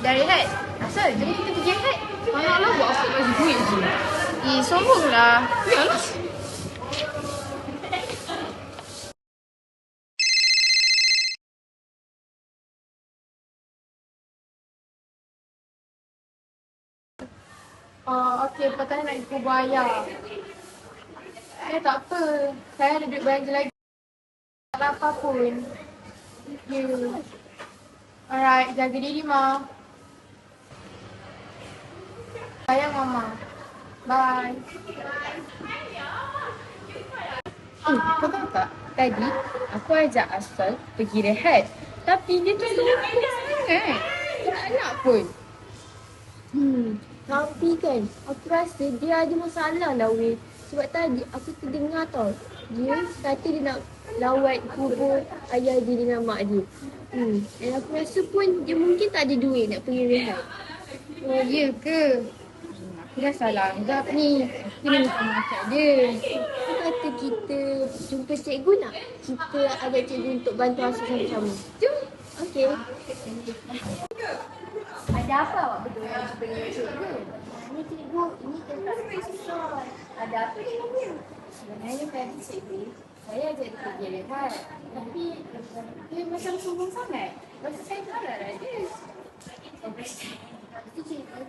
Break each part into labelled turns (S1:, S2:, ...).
S1: dari Head.
S2: Asal, jom kita pergi head. Anak lah buat apa bagi duit je.
S1: Eh, sombong lah.
S2: Yalah. Uh, okay, petang nak ikut bayar. Eh, tak apa. Saya ada duit belanja lagi. Tak apa pun. Thank you. Alright, jaga diri, Ma. Sayang, Mama. Bye.
S3: Eh, kau tahu tak? Tadi aku ajak Asal pergi rehat. Tapi dia tu sombong sangat. Tak nak pun.
S4: Hmm, tapi kan aku rasa dia ada masalah lah weh. Sebab tadi aku terdengar tau. Dia kata dia nak lawat kubur ayah dia dengan mak dia. Hmm, dan aku rasa pun dia mungkin tak ada duit nak pergi rehat.
S3: Oh, ya ke? Dah salah anggap ni. Ni bukan macam dia.
S4: Kata kita jumpa cikgu nak? Kita ajak cikgu untuk bantu Asal sama-sama.
S3: Jom.
S4: Okey.
S1: Ada apa awak berdua yang jumpa dengan cikgu?
S4: Ini cikgu, ini tempat susah.
S1: Ada apa cikgu?
S2: Sebenarnya tadi cikgu, saya ajak dia pergi rehat. Tapi dia macam sombong sangat. Tu saya marah lah dia.
S4: Itu cikgu,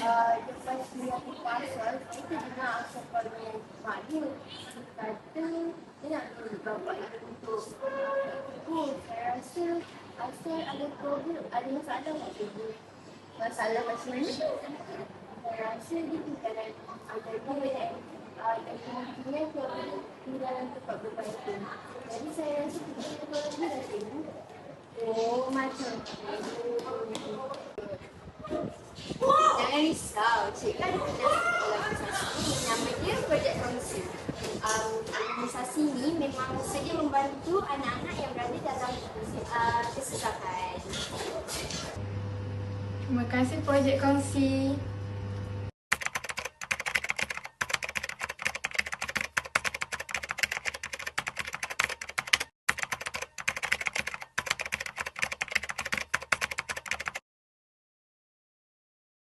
S4: uh, lepas dia aku pasal, kita dengar asal dia. Dia kata dia nak tolong bapak dia untuk Oh, saya rasa asal ada problem, ada masalah tak cikgu?
S1: Masalah macam mana?
S4: Saya rasa dia tinggalan ada uh, dan kemungkinan keluarga dia tinggalan tempat berbaikan. Jadi saya rasa kita lah cikgu.
S1: Oh, macam tu. Jangan risau, cikgu ada satu organisasi namanya Projek Kongsi. Um, organisasi ni memang sedia membantu anak-anak yang berada dalam uh, kesusahan.
S2: Terima kasih projek kongsi.